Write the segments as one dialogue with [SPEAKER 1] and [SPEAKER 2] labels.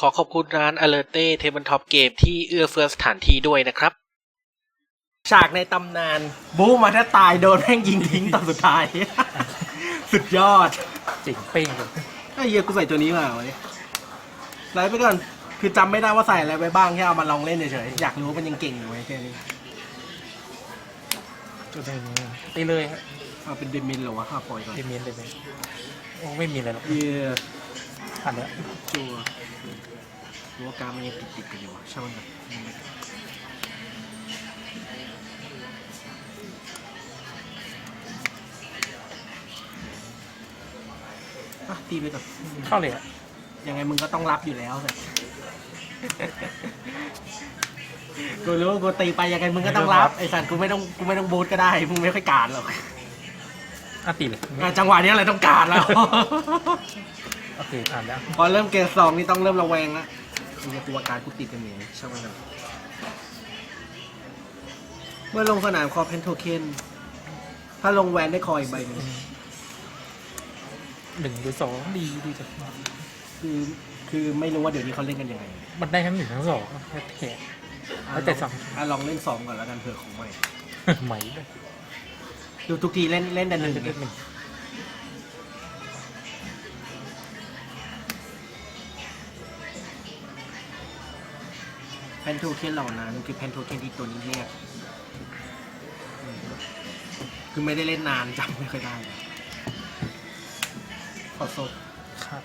[SPEAKER 1] ขอขอบคุณร้าน Alerte Tabletop Game ที่เอื้อเฟื้อสถานที่ด้วยนะครับ
[SPEAKER 2] ฉากในตำนาน บู๊มาถ้าตายโดนแม่งยิงทิ้งตอนสุดท้าย สุดยอด
[SPEAKER 3] เจ๋งเป้งเลย
[SPEAKER 2] ไอ้เหี้ยกูใส่ตัวนี้มาวันนี้ไลฟ์ไปก่อน คือจำไม่ได้ว่าใส่อะไรไปบ้างแค่เอามาลองเล่นเฉยๆอยากรู้ว่ามันยังเก่งอยู่ไหมแค่นี้
[SPEAKER 3] จุดหนึ่งตีเลยฮะ
[SPEAKER 2] เอาเป็นเดมินเหรอวะข้าปล่อยก่อน
[SPEAKER 3] เดเมียนเดเมียนโอ้ไม่มีอะไรหรอก
[SPEAKER 2] เหี้ย
[SPEAKER 3] ผ่านแล้ว
[SPEAKER 2] จัว รู้ว่าการมันยังติดๆกันอยู่วะช่างมันเถอะอะตีไปก่อน
[SPEAKER 3] เข้าเลยอะ
[SPEAKER 2] ยังไงมึงก็ต้องรับอยู่แล้วเลยกูรู้ว่ากูตีไปยังไงมึงก็ต้องรับไอ้สัตว์กูไม่ต้องกูไม่ต้องบูทก็ได้มึงไม่ค่อยการหรอก
[SPEAKER 3] อะตีเลย
[SPEAKER 2] อะจังหวะนี้อะไรต้องการแล้ว
[SPEAKER 3] โอเคผ่านแล้ว
[SPEAKER 2] พอเริ่มเกมสองนี่ต้องเริ่มระแวงละ มึงจะกลัวการกูติดกันอย่างนี้ใช่ไหมครับเมื่อลงสนามคอเพนโทเคนถ้าลงแวนได้คอยอีกใบหนึง
[SPEAKER 3] หนึ่งหรือสองดีดีจัง
[SPEAKER 2] คือคือไม่รู้ว่าเดี๋ยวนี้เขาเล่นกันยังไง
[SPEAKER 3] มันได้ทั้งหนึ่งทั้งสองแค่แล้วแต่สอง
[SPEAKER 2] อะลองเล่นสองก่อนแล้วกันเผื่อของใหม่
[SPEAKER 3] ไหมเลย
[SPEAKER 2] ดูทุกทีเล่นเล่นแต่หนึ่ง
[SPEAKER 3] เล่นหนึ่ง
[SPEAKER 2] เพนโทเคนเหล่านั้นคือเพนโทเคนที่ตัวนี้เรียกอืมคือไม่ได้เล่นนานจำไม่ค่อยได้เลยขอโซ
[SPEAKER 3] ครับ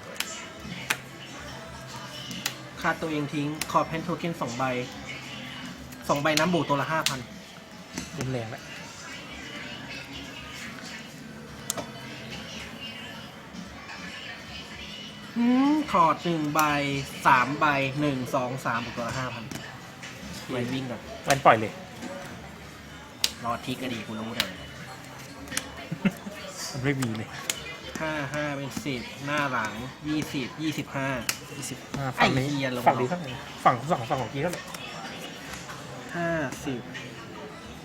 [SPEAKER 2] ค่าตัวเองทิ้ง ขอเพนโทเคนสองใบ สองใบน้ำบูตัวละห้าพัน
[SPEAKER 3] รุนแรงแล้ว
[SPEAKER 2] ถอดหนึ่งใบสามใบหนึ่งสองสามบวกตัวละห้าพันไว้วิ่งก่อน
[SPEAKER 3] แวนปล่อยเลย
[SPEAKER 2] รอทิกก็ดีกูรู้เลย
[SPEAKER 3] มันไม่มีเลย
[SPEAKER 2] ห้าห้าเป็นสิบหน้าหลังยี่สิบยี่สิบห้า
[SPEAKER 3] ยี่สิบอ่า
[SPEAKER 2] ไอ้
[SPEAKER 3] ฝั่งนี้
[SPEAKER 2] เหี้ยลง
[SPEAKER 3] ฝั่งนี้เท่าไหร่ฝั่งฝั่งฝั่งของกี้เท่าไหร่
[SPEAKER 2] ห้าสิบ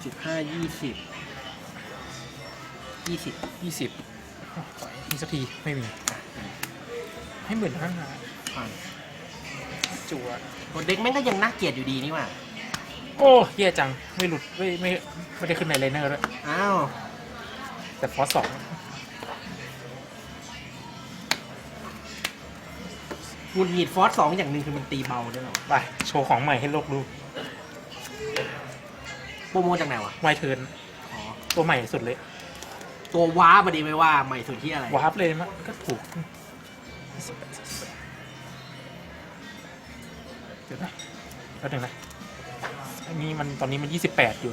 [SPEAKER 2] สิบห้ายี่สิบยี่สิบ
[SPEAKER 3] ยี่สิบมีสักทีไม่มี ให้หมื่นห้า
[SPEAKER 2] ผ่าน
[SPEAKER 3] จัว
[SPEAKER 2] ตัวเด็กแม่งก็ยังน่าเกลียดอยู่ดีนี่หว่า
[SPEAKER 3] โอ้แย่จัง ไม่หลุดไม่ไม่ไม่ได้ขึ้นในเลเนอร์ด้วย
[SPEAKER 2] อ้าว
[SPEAKER 3] แต่ฟอสสอง
[SPEAKER 2] หงุดหงิดฟอสสองอย่างหนึ่งคือมันตีเบาด้วยเหรอ
[SPEAKER 3] ไป โชว์ของใหม่ให้โลกดู
[SPEAKER 2] โปรโมทจากไหนวะ
[SPEAKER 3] ไวเทิร์น
[SPEAKER 2] อ๋อ
[SPEAKER 3] ตัวใหม่สุดเลย
[SPEAKER 2] ตัวว้าบดีไม่ว่าใหม่สุดที่อะไร
[SPEAKER 3] วาร์ปเลยมั้งก็ถูก เดี๋ยวนะแล้วหนึ่งนะอันนี้มันตอนนี้มันยี่สิบแปดอยู่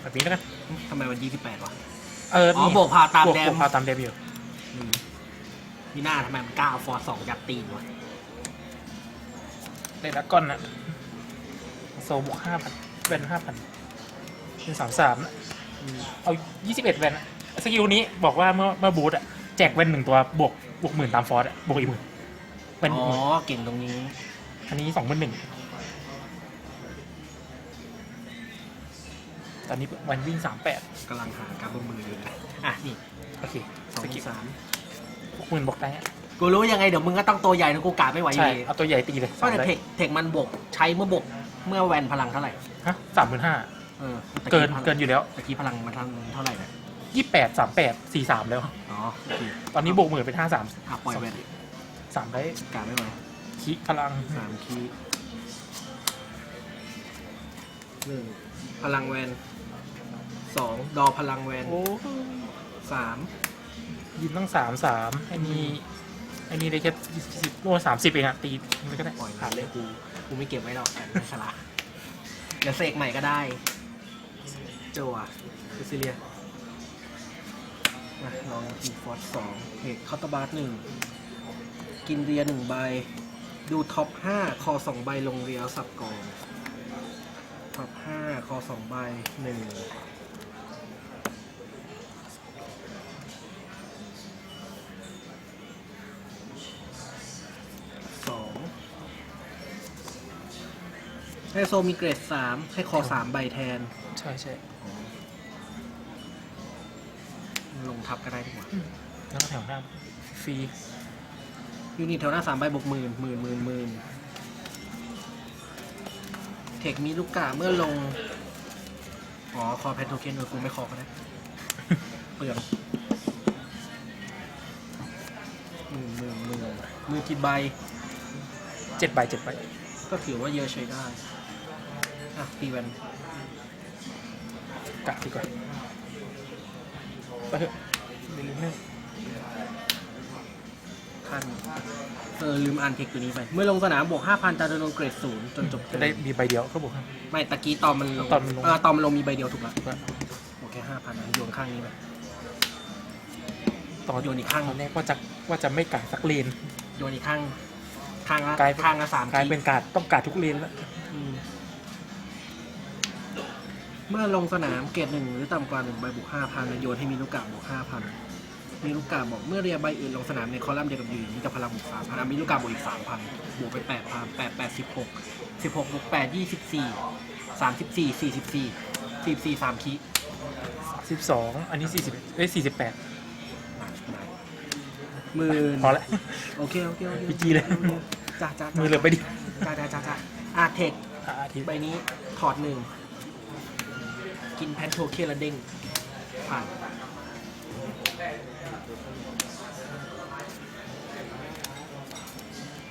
[SPEAKER 3] แบบนี้แล้วกัน
[SPEAKER 2] ทำไมวันยี่สิบแปดวะ
[SPEAKER 3] เออ
[SPEAKER 2] อ๋อ
[SPEAKER 3] นี่
[SPEAKER 2] บวกพาตาม
[SPEAKER 3] บวก
[SPEAKER 2] แด
[SPEAKER 3] บ
[SPEAKER 2] ม
[SPEAKER 3] วกพาตามแดมอยู่
[SPEAKER 2] อืมมีหน้าทำไมมันก้าวฟอสสองยัดตีนวะ
[SPEAKER 3] ในดักก้อนนะโซบวกห้าพันแวนห้าพันเป็นสามสามนะ
[SPEAKER 2] อืม
[SPEAKER 3] เอายี่สิบเอ็ดแวนอะสกิลนี้บอกว่าเมื่อเมื่อบูทอะ แจกแวนหนึ่งตัวบวกบวกหมื่นตามฟอร์สอะบวกอีกหมื่นแวนอี
[SPEAKER 2] อ๋
[SPEAKER 3] ก
[SPEAKER 2] อ
[SPEAKER 3] หมื่น
[SPEAKER 2] เก่งตรงนี้
[SPEAKER 3] อันนี้สองหมื่นหนึ่งตอนนี้แวนวิ่งสามแปด
[SPEAKER 2] กำลังหาการบนมืออยู่เลยอะ นี่
[SPEAKER 3] โอเค
[SPEAKER 2] สอง
[SPEAKER 3] สกิล
[SPEAKER 2] สาม
[SPEAKER 3] หกหมื่นบอกได้อะ
[SPEAKER 2] กูรู้ยังไงเดี๋ยวมึงก็ต้องตัวใหญ่นะกูกาดไม่ไหวอ
[SPEAKER 3] ใช่
[SPEAKER 2] ยู่ดี
[SPEAKER 3] เอาตัวใหญ่ตีเลย
[SPEAKER 2] เพราะแต่เทคเทคมันบวกใช้เมื่อบวกเมื่อแวนพลังเท่าไหร่
[SPEAKER 3] ฮะสามหมื่นห้า
[SPEAKER 2] เออตะ
[SPEAKER 3] เกิน
[SPEAKER 2] พลัง
[SPEAKER 3] เกินอยู่แล้ว
[SPEAKER 2] ตะกี้พลังมันเท่าเท่าไหร่นะ
[SPEAKER 3] ยี่แปดสามแปดสี่สามแล้ว
[SPEAKER 2] อ๋อโอเค
[SPEAKER 3] ตอนนี้บวกหมื่นเป็นห้าสาม
[SPEAKER 2] อะปล่อยแวน
[SPEAKER 3] สามได้
[SPEAKER 2] กาดไม่ไหว
[SPEAKER 3] คิพลัง
[SPEAKER 2] สามคีย์หนึ่งพลังแวนสองดอพลังแวน
[SPEAKER 3] โอ้
[SPEAKER 2] สาม
[SPEAKER 3] ยินตั้งสามสามไอ้นี่ไอ้นี่ได้แค่สิบโลสามสิบเองอะตีไม่ก็ได้
[SPEAKER 2] ปล่อย
[SPEAKER 3] ผ่านเลย
[SPEAKER 2] กูกูไม่เก็บไว้หรอกแต่ไม่ฉลาดเดี๋ยวเสกใหม่ก็ได้โจอะซิซิเลีย มาลองอีฟอสสองเอกคาตาบาร์หนึ่งกินเรียหนึ่งใบ ดูท็อปห้าคอสองใบลงเรียวสับกองท็อปห้าคอสองใบหนึ่งสองให้โซมีเกรดสามให้คอสามใบแทน
[SPEAKER 3] ใช่ใช่
[SPEAKER 2] ลงทับก็ได้ดีกว่า
[SPEAKER 3] แล้วก็แถวหน้าฟรี
[SPEAKER 2] ยูนิตแถวหน้าสามใบบวกหมื่นหมื่นหมื่นหมื่นเทคมีลูกกาเมื่อลง อ๋อ คอแพนโทเคนเออกูไม่คอก็ได้เปลืองหมื่นหมื่นหมื่นมือกี่ใบ
[SPEAKER 3] เจ็ดใบเจ็ดใบ
[SPEAKER 2] ก็ถือว่าเยอะใช้ได้ อะตีแวน
[SPEAKER 3] กะดีกว่า ไปเถอะเดี๋ยวลืมเรื่อง
[SPEAKER 2] คันเออลืมอ่านเทคตัวนี้ไป เมื่อลงสนามบวก5,000จะโดนเกรดศูนย์จนจบ
[SPEAKER 3] จะได้มีใบเดียวก็บอกให้
[SPEAKER 2] ไม่ตะกี้ตอนมันลง
[SPEAKER 3] ตอนมันลง
[SPEAKER 2] เออตอนมันลงมีใบเดียวถูกละ
[SPEAKER 3] ว่า
[SPEAKER 2] โอเคห้าพันโยนข้างนี้ไป
[SPEAKER 3] ตอน
[SPEAKER 2] โยนอีกข้าง
[SPEAKER 3] ตอนแรกว่าจะว่าจะไม่กาดสักเลน
[SPEAKER 2] โยนอีกข้างข้างละ
[SPEAKER 3] กลายเป็น
[SPEAKER 2] ข้างละสาม
[SPEAKER 3] กลาย
[SPEAKER 2] ที
[SPEAKER 3] เป็นการดต้องการดทุกเลนแล้ว
[SPEAKER 2] อืม เมื่อลงสนามเกรดหนึ่งหรือต่ำกว่าหนึ่งใบบวกห้าพันโยนให้มีลูกกาบวกห้าพันมีลูกกาบอกเมื่อเรียใบอื่นลงสนามในคอลัมน์เดียวกับยืนมีกับพลังบวกสามพันมีลูกกาบวกอีกสามพันบวกไปแปดพันแปดแปดสิบหกสิบหกบวกแปดยี่สิบสี่สามสิบสี่สี่สิบสี่สี่สิบสี่สามคี
[SPEAKER 3] สิบสองอันนี้สี่สิบเอ้ยสี่สิบแปด
[SPEAKER 2] หมื่น
[SPEAKER 3] พอละ
[SPEAKER 2] โอเคโอเคโอเค
[SPEAKER 3] PG เลย
[SPEAKER 2] จ้าจ้า
[SPEAKER 3] มือเหลือไปดิ
[SPEAKER 2] จ้าจ้าจ้าจ้าอะเทค
[SPEAKER 3] อ่าอาทิตย์
[SPEAKER 2] ใบนี้ถอดหนึ่ง กินแพนโทเคละเด้งผ่าน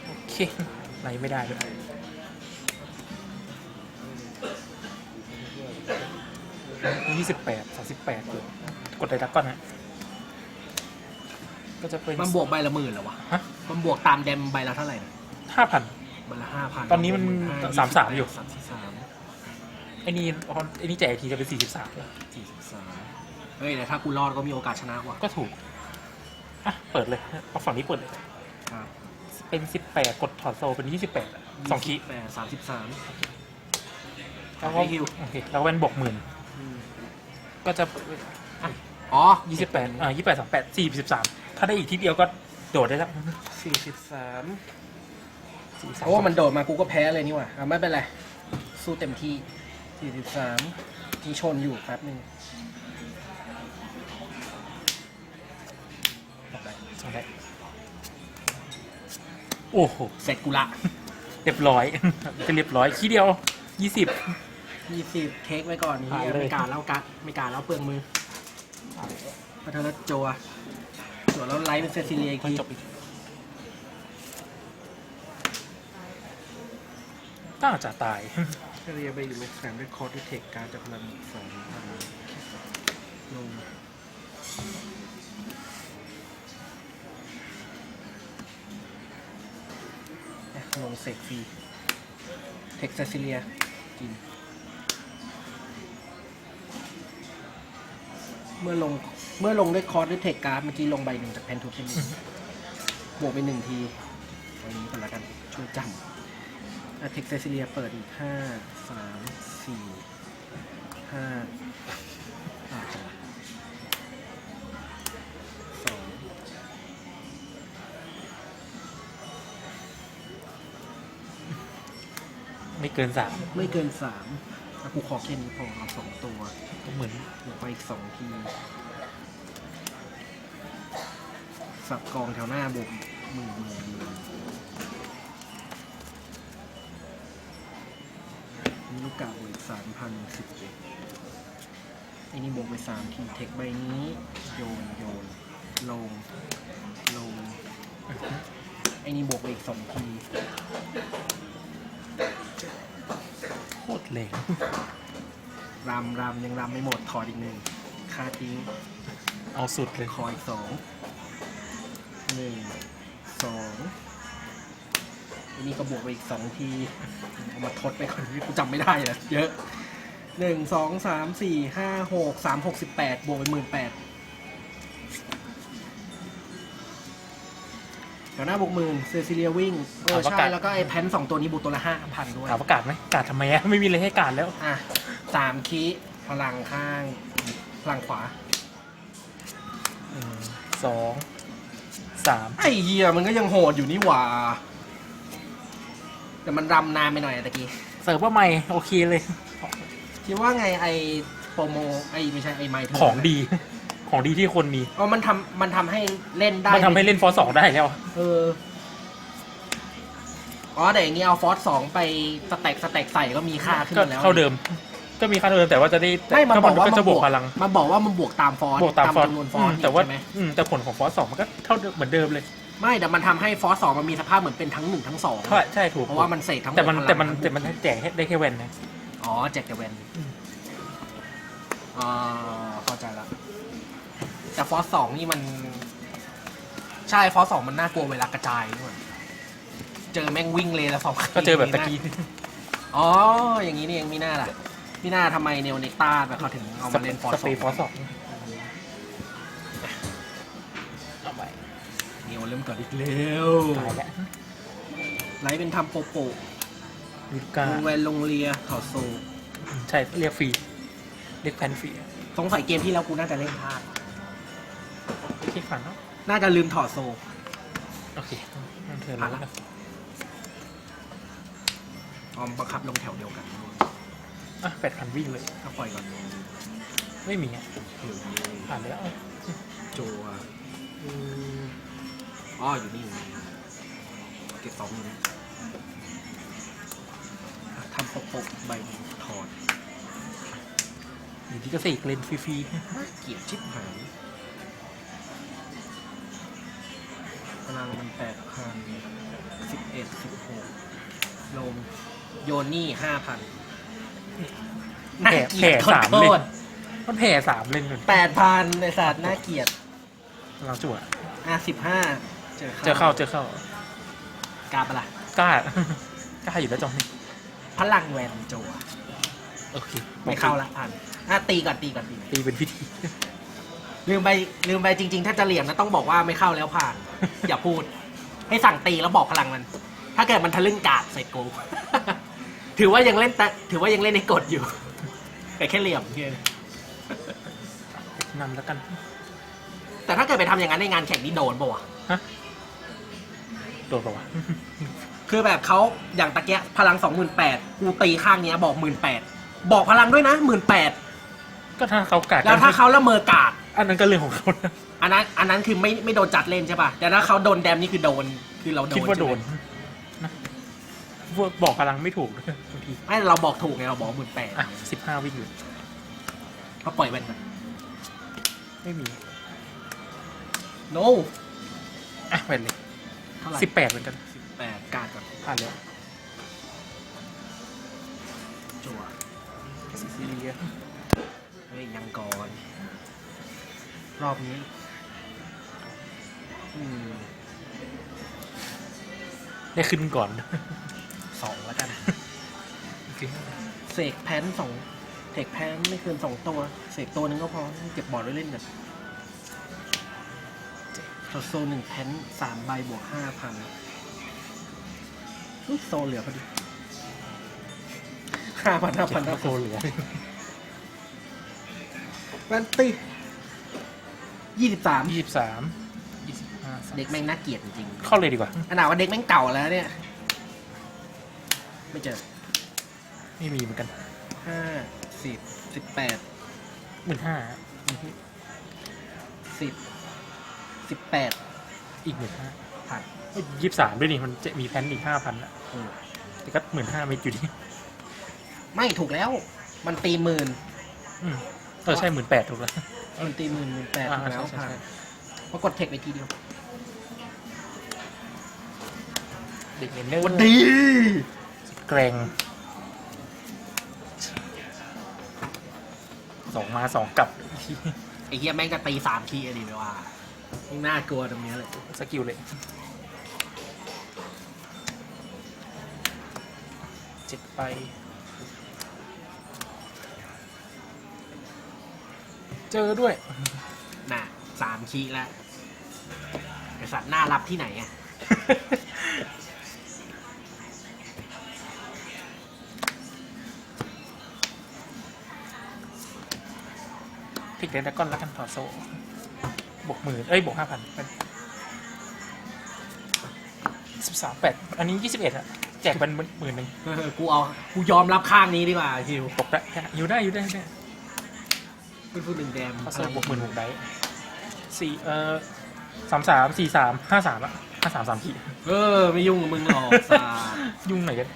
[SPEAKER 3] โอเคไหนไม่ได้ด้วยยี่สิบแปดสามสิบแปดกดไดดักก่อนฮะก็จะเป็น
[SPEAKER 2] มันบวกใบละหมื่นเหรอวะ
[SPEAKER 3] ฮะ
[SPEAKER 2] มันบวกตามเดมใบละเท่าไหร่นะ
[SPEAKER 3] ห้าพัน
[SPEAKER 2] ใบละห้าพัน
[SPEAKER 3] ตอนนี้มัน33อยู่
[SPEAKER 2] สามสิบสาม
[SPEAKER 3] ไอ้นี่ไอ้นี่แจกอีกทีจะเป็นสี่สิบสามแล้ว
[SPEAKER 2] สี่สิบสามเฮ้ยแต่ถ้ากูรอดก็มีโอกาสชนะว่ะ
[SPEAKER 3] ก็ถูก อะ เปิดเลยเอาฝั่งนี้เปิดเลย
[SPEAKER 2] ครับ
[SPEAKER 3] เป็นสิบแปดกดถอดโซเป็นยี่สิบแปดสองคี
[SPEAKER 2] แปดสามสิบสาม
[SPEAKER 3] แล้วก็
[SPEAKER 2] ให้ฮิว
[SPEAKER 3] โอเคแล้วก็เป็นบวกหมื่นก็จะ
[SPEAKER 2] อ๋อ
[SPEAKER 3] ยี่สิบแปดอ่ายี่แปดสามแปดสี่สิบสามถ้าได้อีกทีเดียวก็โดดได้แล้ว
[SPEAKER 2] สี่สิบสาม
[SPEAKER 3] สี่สาม
[SPEAKER 2] โอ้มันโดดมากูก็แพ้เลยนี่หว่าอะไม่เป็นไร สู้เต็มที่ สี่สิบสามที่ชนอยู่แป๊บหนึ่ง
[SPEAKER 3] สองได้สองได้โอ้โห
[SPEAKER 2] เสร็จกูละ
[SPEAKER 3] เรียบร้อยจะเรียบร้อยคีเดียวยี่สิบ
[SPEAKER 2] ยี่สิบเทคไว้ก่อนนี่
[SPEAKER 3] ผ่านเลย
[SPEAKER 2] ไม่การแล้วกัดไม่การแล้วเปลืองมือพอเธอแล้วโจวส่วนแล้วไลท์เป็นเซซิเลียอีก
[SPEAKER 3] มัน
[SPEAKER 2] ที
[SPEAKER 3] จบอีกน่าจะตาย
[SPEAKER 2] เฉลี่ยไปอยู่ในแสนด้วยคอร์ดด้วยเทคการจากพลังสองพันลงลงเสกฟรี เทคเซซิเลีย กิน เมื่อลง เมื่อลงด้วยคอร์สด้วยเทคการ์ดเมื่อกี้ลงใบหนึ่งจากแพนทูเคนบวกไปหนึ่งทีเอานี้ก่อนละกัน ช่วยจำ อะเทคเซซิเลียเปิดอีกห้าสามสี่ห้าอ่าสอง
[SPEAKER 3] ไม่เกินสาม
[SPEAKER 2] ไม่เกินสามแล้วกูขอแค่นี้พอเอาสองตัว
[SPEAKER 3] ก็เหมือน
[SPEAKER 2] บวกไปอีกสองที สับกองแถวหน้าบวกหมื่นหมื่นหมื่น มีลูกกาบวกอีกสามพันสิบเอ็ดไอ้นี่บวกไปสามทีเทคใบนี้ โยนโยนลงลงไอ้นี่บวกไปอีกสองที
[SPEAKER 3] โคตรแรง
[SPEAKER 2] รำรำยังรำไม่หมดถอดอีกหนึ่งค่าทิ้ง
[SPEAKER 3] เอาสุดเลย
[SPEAKER 2] คออีกสองหนึ่งสอง อันนี้ก็บวกไปอีกสองทีเอามาทดไปก่อนที่กูจำไม่ได้เลยเยอะหนึ่งสองสามสี่ห้าหกสามหกสิบแปดบวกไปหมื่นแปดเดี๋ยวหน้าบวกหมื่นเซซิเลียวิ่งเออใช่แล้วก็ไอ้แพนสองตัวนี้บวกตัวละห้าพันด้วย
[SPEAKER 3] ถามว่ากาดไหมกาดทำไมอะไม่มีอะไรให้กาดแล้ว
[SPEAKER 2] อะสามคีพลังข้างพลังขวา
[SPEAKER 3] หนึ่งสองสาม
[SPEAKER 2] ไอ้เหี้ยมันก็ยังโหดอยู่นี่หว่า แต่มันรำนานไปหน่อยอะตะกี้
[SPEAKER 3] เสิร์ฟว่าไม่โอเคเลย
[SPEAKER 2] คิดว่าไงไอโปรโมไอไม่ใช่ไอไมเธอ
[SPEAKER 3] ของดี ของดีที่คนมี
[SPEAKER 2] อ๋อมันทำมันทำให้เล่นได้
[SPEAKER 3] มันทำให้เล่นฟอร์สองได้แล้ว
[SPEAKER 2] เอออ๋อแต่อย่างนี้เอาฟอสสองไปสแต็กสแต็กใส่ก็มีค่าขึ้น
[SPEAKER 3] ก็
[SPEAKER 2] มาแล้ว
[SPEAKER 3] เท่าเดิม ก็มีค่าเท่าเดิมแต่ว่าจะได้
[SPEAKER 2] ไม่มันบอกว่า
[SPEAKER 3] ก็
[SPEAKER 2] มัน
[SPEAKER 3] จะบวกพลัง
[SPEAKER 2] มันบอกว่ามันบวกตามฟอส
[SPEAKER 3] บวกตามฟอส
[SPEAKER 2] จำนวนฟอส
[SPEAKER 3] แต่ว่า
[SPEAKER 2] ใช่ไหม
[SPEAKER 3] อืมแต่ผลของฟอสสองมันก็เท่าเดิมเหมือนเดิมเลย
[SPEAKER 2] ไม่แต่มันทำให้ฟอสสองมันมีสภาพเหมือนเป็นทั้งหนึ่งทั้งสอง
[SPEAKER 3] ใช่ใช่ถูก
[SPEAKER 2] เพราะว่ามันเสกทั้งหมด
[SPEAKER 3] แต่มัน
[SPEAKER 2] พลัง
[SPEAKER 3] แต่มัน
[SPEAKER 2] ทั้ง
[SPEAKER 3] แต่มันแจกให้ได้แค่แวนนะ
[SPEAKER 2] อ๋อแจกแต่แวน
[SPEAKER 3] อืม
[SPEAKER 2] อ่าเข้าใจละแต่ฟอสสองนี่มัน ใช่ฟอสสองมันน่ากลัวเวลากระจายด้วยเจอแม่งวิ่งเลยละสอง
[SPEAKER 3] ก็เจอแบบตะกี้
[SPEAKER 2] อ๋อ อย่างนี้นี่เองมีหน้าล่ะมีหน้าทำไมเนวเนต้าแบบเขาถึงเอามาเล่นฟอส
[SPEAKER 3] ส
[SPEAKER 2] ส
[SPEAKER 3] เปรย์ฟอ
[SPEAKER 2] อ
[SPEAKER 3] ส
[SPEAKER 2] ง
[SPEAKER 3] สอง
[SPEAKER 2] เนวเริ่มก่อนอีกแล้ว
[SPEAKER 3] ตายแล้ว
[SPEAKER 2] ไลฟ์เป็นทำโปโป
[SPEAKER 3] วิกา
[SPEAKER 2] ลงแวนลงเรียถอดโซ
[SPEAKER 3] ใช่เรียกฟรีเรียกแพนฟรี
[SPEAKER 2] สงสัยเกมที่แล้วกูน่าจะเล่นพลาด
[SPEAKER 3] คิดฝันเนาะ
[SPEAKER 2] น่าจะลืมถอดโซ
[SPEAKER 3] โอเคนั่นเธอ
[SPEAKER 2] ผ่าน
[SPEAKER 3] รู้
[SPEAKER 2] ละ
[SPEAKER 3] นะ
[SPEAKER 2] ออมบังคับลงแถวเดียวกัน
[SPEAKER 3] อะแปดพันวิ่งเลย
[SPEAKER 2] ถ้าปล่อยก่อน
[SPEAKER 3] ไม่มีอะ
[SPEAKER 2] เฮ้ย
[SPEAKER 3] ผ่านไปแล้ว
[SPEAKER 2] จัวอืม อ๋ออยู่นี่อยู่นี่เก็บสองนี้อะทำโปโปใบหนึ่งถอด
[SPEAKER 3] อยู่ที่เกษตรเลนฟรี
[SPEAKER 2] น่าเกลียดชิบหายพลังมันแปดพันสิบเอ็ดสิบหกลงโยนี่ห้าพัน
[SPEAKER 3] ๆแผ่แผ่สามเลนมันแผ่สามเลนเลย
[SPEAKER 2] แปดพันในศาสตร์น่าเกลียด
[SPEAKER 3] เราจั่ว
[SPEAKER 2] อะสิบห้า เจอ
[SPEAKER 3] เจอเข้าเจอเข้ากา
[SPEAKER 2] ปะล่ะ
[SPEAKER 3] กล้ากล้าอยู่แล้วจองนี่
[SPEAKER 2] พลังแวนจัว
[SPEAKER 3] โอเค
[SPEAKER 2] ไม่เข้าละพันอะตีก่อนตีก่อนตีก่อน
[SPEAKER 3] ตีเป็นพิธี
[SPEAKER 2] ลืมไปลืมไปจริง ๆ ถ้าจะเหลี่ยมนะต้องบอกว่าไม่เข้าแล้วผ่าน อย่าพูด ให้สั่งตีแล้วบอกพลังมัน ถ้าเกิดมันทะลึ่งกาดใส่กูถือว่ายังเล่นแต่ถือว่ายังเล่นในกฎอยู่ แต่แค่เหลี่ยมเพียง
[SPEAKER 3] นำแล้วกัน
[SPEAKER 2] แต่ถ้าเกิดไปทำอย่างนั้นในงานแข่งนี่โดนปะวะ
[SPEAKER 3] ฮะ โดนปะวะ
[SPEAKER 2] คือแบบเขาอย่างตะเกียะพลังสองหมื่นแปดกูตีข้างเนี้ยบอกหมื่นแปดบอกพลังด้วยนะหมื่นแปด
[SPEAKER 3] ก็ถ้าเขากัด
[SPEAKER 2] แล้วถ้าเขาละเมอกาด
[SPEAKER 3] อันนั้นก็เรื่องของเขานะ
[SPEAKER 2] อันนั้นอันนั้นคือไม่ไม่โดนจัดเล่นใช่ป่ะแต่ถ้าเขาโดนแดมนี่คือโดนคือเราโดน
[SPEAKER 3] คิดว่าโดน
[SPEAKER 2] ใช่ไหม
[SPEAKER 3] นะพวกบอกพลังไม่ถูกด้วยบางที
[SPEAKER 2] ไม่เราบอกถูกไงเราบอกหมื่นแปด
[SPEAKER 3] อะสิบห้าวิ่งอยู่
[SPEAKER 2] เขาปล่อยมัน
[SPEAKER 3] ไม่มี
[SPEAKER 2] โน
[SPEAKER 3] อะแวนเลย
[SPEAKER 2] เท่าไหร่
[SPEAKER 3] สิบแปดเหมือนกัน
[SPEAKER 2] สิบแปดกาดก่อน
[SPEAKER 3] ผ่านแล้ว
[SPEAKER 2] จั่ว
[SPEAKER 3] ซิซิเลีย
[SPEAKER 2] เฮ้ยยังก่อนรอบนี้อืม
[SPEAKER 3] ได้ขึ้นก่อน
[SPEAKER 2] สองแล้วกัน
[SPEAKER 3] โอเค
[SPEAKER 2] เสกแพนสองเทคแพนไม่เกินสองตัวเสกตัวหนึ่งก็พอเก็บบอร์ดไว้เล่นกัน โซโซหนึ่งแพนสามใบบวกห้าพันโซเหลือพอดีห้าพันห้า
[SPEAKER 3] เจ็
[SPEAKER 2] พั
[SPEAKER 3] ด
[SPEAKER 2] น
[SPEAKER 3] โคเหลือ
[SPEAKER 2] แวนตี้ยี่สิบสาม
[SPEAKER 3] ยี่สิบสามยี่สิบห้า
[SPEAKER 2] เด็กแม่งน่าเกลียดจริง
[SPEAKER 3] เข้าเลยดีกว่า
[SPEAKER 2] ๆขนาดว่าเด็กแม่งเก่าแล้วเนี่ย ไม่เจอ
[SPEAKER 3] ไม่มีเหมือนกัน
[SPEAKER 2] ห้าสิบสิบแปด
[SPEAKER 3] หมื่นห้า
[SPEAKER 2] สิบ สิบแปด
[SPEAKER 3] อีกหมื่นห้า
[SPEAKER 2] พัน
[SPEAKER 3] ยี่สิบสามด้วยนี่มันจะมีแพนอีกห้าพันอะ
[SPEAKER 2] อืม
[SPEAKER 3] แต่ก็หมื่นห้าไม่อยู่ดี
[SPEAKER 2] ไม่ถูกแล้ว มันตีหมื่น
[SPEAKER 3] อืมเออใช่หมื่นแปดถูกแล้ว
[SPEAKER 2] มันตีหมื่นหมื่นแปด
[SPEAKER 3] อ่า
[SPEAKER 2] ถูกแล้ว
[SPEAKER 3] ใช่ใช่
[SPEAKER 2] ผ่าน
[SPEAKER 3] ใช่
[SPEAKER 2] เพราะกดเทคไปทีเดียว
[SPEAKER 3] เด็กเนอร์
[SPEAKER 2] วันดี
[SPEAKER 3] แกรงสองมาสองกลับอีกที
[SPEAKER 2] ไอ้เหี้ยแม่งจะตีสามคีย์อะดิไม่ว่า ยังน่ากลัวตรงเนี้ยเลย
[SPEAKER 3] สกิลเลยเจ็ดไปเจอด้วย
[SPEAKER 2] น่ะสามคีย์แล้วไอสัตว์น่ารับที่ไหนอะ
[SPEAKER 3] พิกเดนดก้อนแล้วกันถอดโซ่ บวกหมื่นเอ้ยบวกห้าพันเป็นสิบสามแปดอันนี้ยี่สิบเอ็ดอะแจกเป็นหมื่นหนึ่ง
[SPEAKER 2] เออกูเอากูยอมรับข้างนี้ดีกว่าคิว
[SPEAKER 3] ตกได้อยู่ได้อยู่ได้อยู่ได้
[SPEAKER 2] พูดพูดหนึ่งแดม
[SPEAKER 3] เขาเสิร์ฟบวกหมื่นหกได้สี่เอ่อสามสามสี่สามห้าสามอะห้าสามสามขี
[SPEAKER 2] เออ ไม่ยุ่งกับมึงหรอกสาด
[SPEAKER 3] ยุ่งหน่อยกัน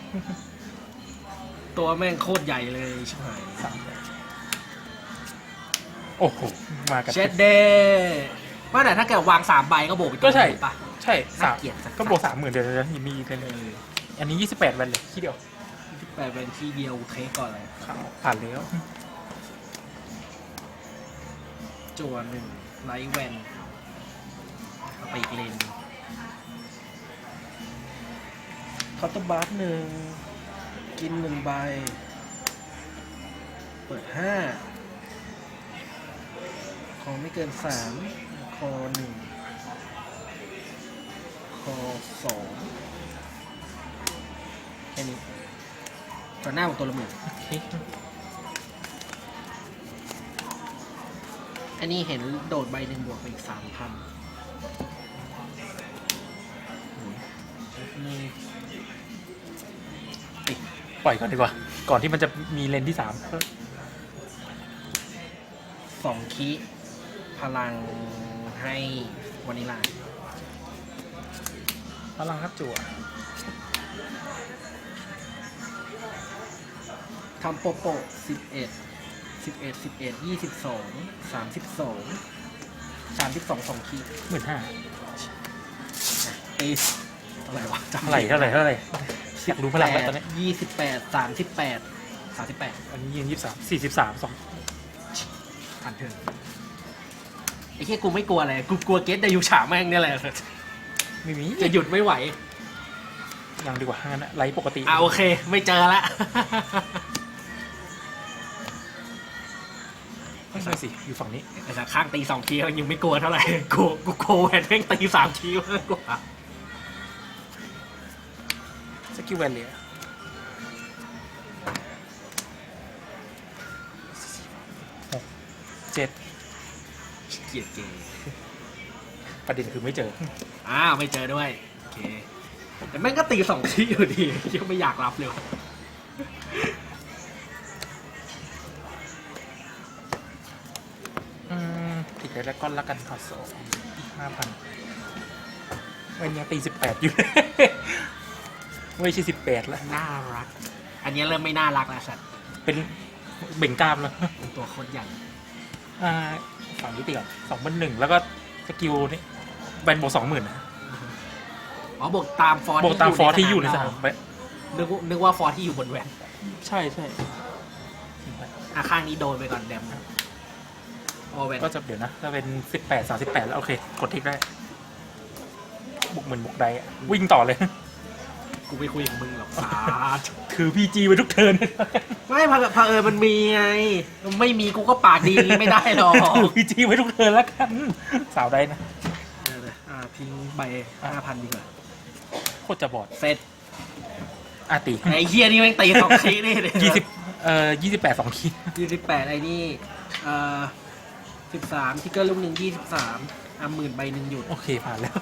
[SPEAKER 2] ตัวแม่งโคตรใหญ่เลยชิบหาย
[SPEAKER 3] สาม โอ้โหมากัน
[SPEAKER 2] เช็ดเดย์ว่าแต่ถ้าแกวางสามใบก็โบกไป
[SPEAKER 3] ก็ใช่
[SPEAKER 2] ปะ
[SPEAKER 3] ใช่สาม
[SPEAKER 2] น่าเกลียดสัส
[SPEAKER 3] ก็บวกสามหมื่นเดี๋ยวเดี๋ยวมีมีเลยเลยอันนี้ยี่สิบแปดวันเลยที่เดียว
[SPEAKER 2] แปลเป็นที่เดียวเทคก่อนเลย
[SPEAKER 3] ขาวผ่านแล้ว
[SPEAKER 2] จวนหนึ่งไลท์แวนเอาไปอีกเลนคอตบาร์หนึ่งกินหนึ่งใบ เปิดห้าค อไม่เกินสามคอหนึ่งคอสองแค่นี้จอหน้าของตัวละหมื่น
[SPEAKER 3] โอเค
[SPEAKER 2] อันนี้เห็นโดดใบหนึ่งบวกไปอีกสามพันนี่ติด
[SPEAKER 3] ปล่อยก่อนดีกว่า ก่อนที่มันจะมีเลนที่สาม
[SPEAKER 2] สองคี พลังให้วานิลา
[SPEAKER 3] พลังครับจั่ว
[SPEAKER 2] ทำโปโปสิบเอ็ดสิบเอ็ดสิบเอ็ดยี่สิบสองสามสิบสองสามสิบสองสองคี
[SPEAKER 3] หมื่นห้า
[SPEAKER 2] ตีเท่าไหร่วะจำ
[SPEAKER 3] เท่าไหร่เท่าไหร่เท่าไหร่อยากรู้พลังแล้วตอนนี้
[SPEAKER 2] ยี่สิบแปดสามสิบแปดสามสิบแปด
[SPEAKER 3] อันนี้ยืนยี่สิบสามสี่สิบสามสอง
[SPEAKER 2] ผ่านเถอะไอ้แค่กูไม่กลัวอะไร กูกลัวเกตไดยูฉาแม่งเนี่ยแหละ
[SPEAKER 3] ไม่มี
[SPEAKER 2] จะหยุดไม่ไหว
[SPEAKER 3] ยังดีกว่างั้นอะไลฟ์ปกติ
[SPEAKER 2] อะโอเค ไม่เจอละ
[SPEAKER 3] ไม่ใช่สิ อยู่ฝั่งนี้
[SPEAKER 2] แต่ถ้าข้างตีสองทีก็ยังไม่กลัวเท่าไหร่ กูกูโคแวนแม่งตีสามทีมากกว่า
[SPEAKER 3] สกิลแวนเลยหกเจ็ด
[SPEAKER 2] เกลียดเกย์
[SPEAKER 3] ประเด็นคือไม่เจอ
[SPEAKER 2] อ้าวไม่เจอด้วย โอเค แต่แม่งก็ตีสองทีอยู่ดียังไม่อยากรับเลยว่ะ
[SPEAKER 3] อืมติดแล้วก้อนละกันขอสองห้าพันวันยังตีสิบแปดอยู่ ไม่ใช่สิบแปดแล้ว
[SPEAKER 2] น่ารัก อันนี้เริ่มไม่น่ารักแล้วสัตว์
[SPEAKER 3] เป็นเบ่งกล้ามแล้ว
[SPEAKER 2] ตัวโคตรใหญ่
[SPEAKER 3] อ่า ฝั่งนี้ตีก่อนสองพันหนึ่งแล้วก็สกิลนี่แบนโบสองหมื่นนะ
[SPEAKER 2] อ๋อบวกตามฟอร์
[SPEAKER 3] โบตามฟอร์ที่อยู่ในส
[SPEAKER 2] น
[SPEAKER 3] นามไป
[SPEAKER 2] นึกว่านึกว่าฟอร์ที่อยู่บนแวน
[SPEAKER 3] ใช่ใช่
[SPEAKER 2] อะข้างนี้โดนไปก่อนแดมโอแวน
[SPEAKER 3] ก็จะเดี๋ยวนะถ้าเป็นสิบแปดสามสิบแปดแล้วโอเค กดทิกได้บุกเหมือนบุกใดอะวิ่งต่อเลย
[SPEAKER 2] กูไม่คุยกับมึงหรอกสาธุ
[SPEAKER 3] ถือพีจีไปทุกเทิร์น
[SPEAKER 2] ไม่พะพะเออมันมีไง ไม่มีกูก็ปากดีอย่างนี้ไม่ได้หรอก
[SPEAKER 3] ถือพีจีไว้ทุกเทิร์นแล้วกันสาวได้นะ
[SPEAKER 2] เอออ่าทิ้งใบห้าพันดีกว่า
[SPEAKER 3] โคตรจะบอด
[SPEAKER 2] เสร็จ
[SPEAKER 3] อาตี
[SPEAKER 2] ไอ้เฮียนี่แม่งตีสองทีนี่
[SPEAKER 3] ยี่สิบเอ่อยี่สิบแปดสองคี
[SPEAKER 2] ยี่สิบแปดไอ้นี่เอ่อสิบสามทิกเกอร์ลูกหนึ่งยี่สิบสามอะหมื่นใบหนึ่งหยุด
[SPEAKER 3] โอเคผ่านแล้ว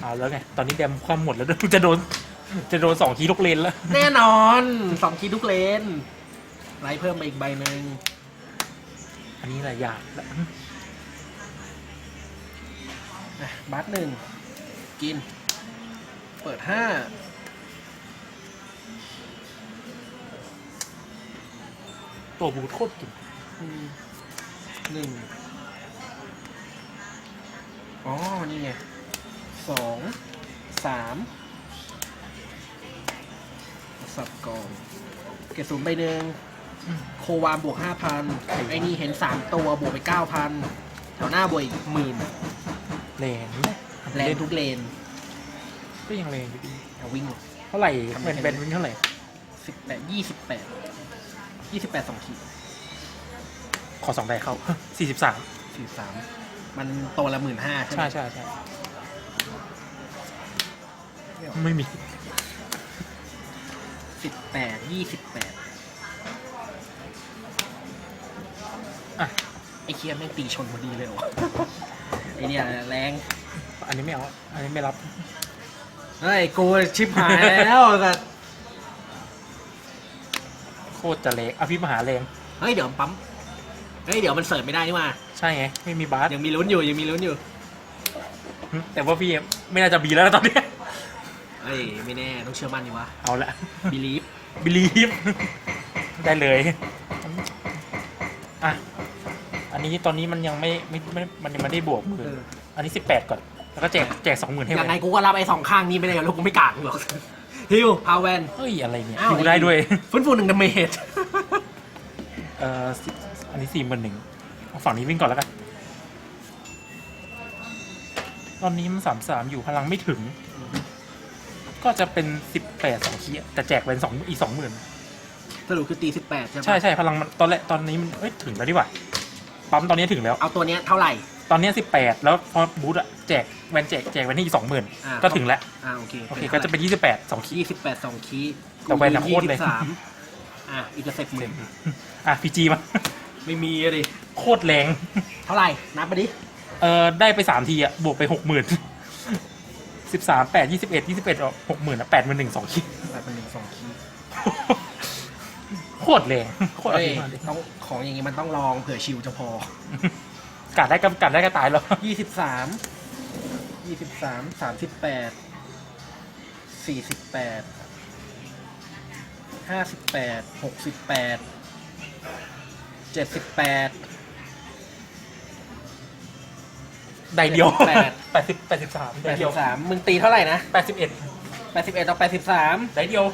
[SPEAKER 3] เอาแล้วไง ตอนนี้แดมความหมดแล้วด้วยจะโดน จะโดนสองคีลูกเลนแล้ว
[SPEAKER 2] แน่นอนสองทีทุกเลนไลท์เพิ่มมาอีกใบหนึ่ง
[SPEAKER 3] อันนี้หลายอย่างแล้ว
[SPEAKER 2] อะบัตหนึ่งกิน เปิดห้า
[SPEAKER 3] ตัวบูทโคตรเก่ง
[SPEAKER 2] อืมหนึ่งอ๋อ นี่ไง สองสามสับกอง เกรดศูนย์ใบหนึ่ง
[SPEAKER 3] อืม
[SPEAKER 2] โความบวกห้าพันไอ้นี่เห็นสามตัวบวกไปเก้าพันแถวหน้าบวกอีกหมื่น
[SPEAKER 3] แรง
[SPEAKER 2] แรงทุกเลน
[SPEAKER 3] ก็ยังแรงอยู่ดี
[SPEAKER 2] เอาวิ่ง
[SPEAKER 3] เท่าไหร่เป็นเป็นวิ่งเท่าไหร่
[SPEAKER 2] สิบแปดยี่สิบแปดยี่สิบแปดสองขีด
[SPEAKER 3] ขอสองได้เข้าสี่สิบสาม
[SPEAKER 2] สี่สามมันตัวละหมื่นห้าใช่ไหม
[SPEAKER 3] ใช่ใช่ใช่ ไม่มี
[SPEAKER 2] สิบแปดยี่สิบแปด
[SPEAKER 3] อะ
[SPEAKER 2] ไอ้เคียแม่งตีชนพอดีเลยเหรอวะไอเนี่ยแรง
[SPEAKER 3] อันนี้ไม่เอา อันนี้ไม่รับ
[SPEAKER 2] เฮ้ยกูชิบหายแล้วแต่
[SPEAKER 3] โคตรจะแรงอภิมหาแรง
[SPEAKER 2] เฮ้ยเดี๋ยวปั๊ม เฮ้ยเดี๋ยวมันเสิร์ฟไม่ได้นี่มา
[SPEAKER 3] ใช่ไง ไม่มีบาส
[SPEAKER 2] ยังมีลุ้นอยู่ยังมีลุ้นอยู่
[SPEAKER 3] แต่ว่าพี่ไม่น่าจะบีแล้วนะตอนเนี้ย
[SPEAKER 2] เอ้ยไม่แน่ต้องเชื่อมั่นดีวะ
[SPEAKER 3] เอาละ
[SPEAKER 2] believe
[SPEAKER 3] บิลีฟ ได้เลยอะอันนี้ตอนนี้มันยังไม่ไม่ไม่มันยังไม่ได้บวกหมื่น
[SPEAKER 2] เออ
[SPEAKER 3] อันนี้สิบแปดก่อน แล้วก็แจกแจกสองหมื่นให้
[SPEAKER 2] ยังไง
[SPEAKER 3] ไว้
[SPEAKER 2] กูก็รับไอ้สองข้างนี้ไปเลยแล้วกูไม่กากหรอกฮิวพาวเวน
[SPEAKER 3] เฮ้ย อะไรเนี่ย
[SPEAKER 2] อ้าว
[SPEAKER 3] ดูได้ด้วย
[SPEAKER 2] ฟื้นฟูหนึ่งดาเมจ
[SPEAKER 3] เอ่อสิอันนี้สี่หมื่นหนึ่งเอาฝั่งนี้วิ่งก่อนแล้วกัน ตอนนี้มันสามสามอยู่พลังไม่ถึง ก็จะเป็นสิบแปดสองคีย์แต่แจกเป็นสองอีกสองหมื่น
[SPEAKER 2] สรุปคือตีสิบแปดใช่ปะ
[SPEAKER 3] ใช่ใช่พลังมันตอนแรกตอนนี้มันเอ้ยถึงแล้วดีกว่าปั๊มตอนนี้ถึงแล้ว
[SPEAKER 2] เอาตัวเนี้ยเท่าไหร่
[SPEAKER 3] ตอนนี้สิบแปดแล้วพอบูธอะแจกแวนแจกแจกแวนที่อีกสองหมื่น
[SPEAKER 2] อ่า
[SPEAKER 3] ก็ถึงแล้ว
[SPEAKER 2] อ่าโอเค
[SPEAKER 3] โอเคก็จะเป็นยี่สิบแปดสองคีย์
[SPEAKER 2] ยี่สิบแปดสองคี
[SPEAKER 3] แต่แวนอะโคตรเลย
[SPEAKER 2] สามอะอีกจะเสร็จหมื่น
[SPEAKER 3] อะพีจีมา
[SPEAKER 2] ไม่มีอะดิ
[SPEAKER 3] โคตรแรง
[SPEAKER 2] เท่าไหร่นับไปดิ
[SPEAKER 3] เออได้ไปสามทีอะบวกไปหกหมื่น สิบสามแปดยี่สิบเอ็ดยี่สิบเอ็ดหกหมื่นอะแปดหมื่นหนึ่งสองคีย์
[SPEAKER 2] แบบเป็นหนึ่งสองคี
[SPEAKER 3] โคตรแรงโคตร
[SPEAKER 2] เฮ้ย
[SPEAKER 3] แรงเลย
[SPEAKER 2] ต้องของอย่างงี้มันต้องลองเผื่อชิวจะพอ
[SPEAKER 3] กัดได้ก็กัดได้ก็ตายแล้ว
[SPEAKER 2] ยี่สิบสามยี่สิบสามสามสิบแปดสี่สิบแปดห้าสิบแปดหกสิบแปดเจ็ดสิบแปด
[SPEAKER 3] ได้เดียว
[SPEAKER 2] แปด
[SPEAKER 3] แปดสิบแปดสิบสาม
[SPEAKER 2] แป
[SPEAKER 3] ได้
[SPEAKER 2] ด
[SPEAKER 3] เดี
[SPEAKER 2] สิ
[SPEAKER 3] ยว
[SPEAKER 2] บสามมึงตีเท่าไหร่นะ
[SPEAKER 3] แปดสิบเอ็ด
[SPEAKER 2] แปดสิบเอ็ดต่อแปดสิบสาม
[SPEAKER 3] ได้เดียว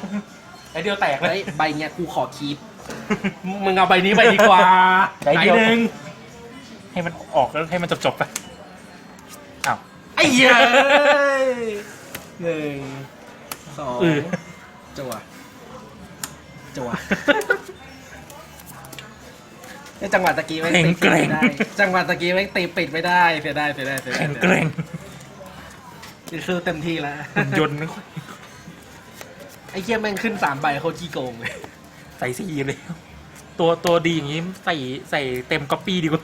[SPEAKER 3] ได้เดียวแตกเล
[SPEAKER 2] เฮ้
[SPEAKER 3] ย
[SPEAKER 2] ยใบเนี้ยกูขอคีปมึงเอาใบนี้ไปดีกว่า
[SPEAKER 3] ใบเดียว
[SPEAKER 2] หนึ่ง
[SPEAKER 3] ให้มันออกแล้วให้มันจบจบๆไปอ้าว
[SPEAKER 2] ไอ้เหี้ยหนึ่งสอง
[SPEAKER 3] เออ
[SPEAKER 2] จัวจัว ไอ้จังหวะตะกี้ไม่ง
[SPEAKER 3] แข็ง
[SPEAKER 2] ตี
[SPEAKER 3] แกร่ง
[SPEAKER 2] ไม่ได้จังหวะตะกี้ไม่งตีปิดไม่ได้เสียดายเสียดายเสียดาย
[SPEAKER 3] แข็งแกร่ง
[SPEAKER 2] นี่คือเต็มที่แล้ว
[SPEAKER 3] หุ่นยนต์
[SPEAKER 2] ไอ้เหี้ยแม่งขึ้นสามใบโคตรขี้โกงเลย
[SPEAKER 3] ใส่สีเลย ตัวตัวดีอย่างนี้ใส่ใส่เต็มก๊อปปี้ดีกว่า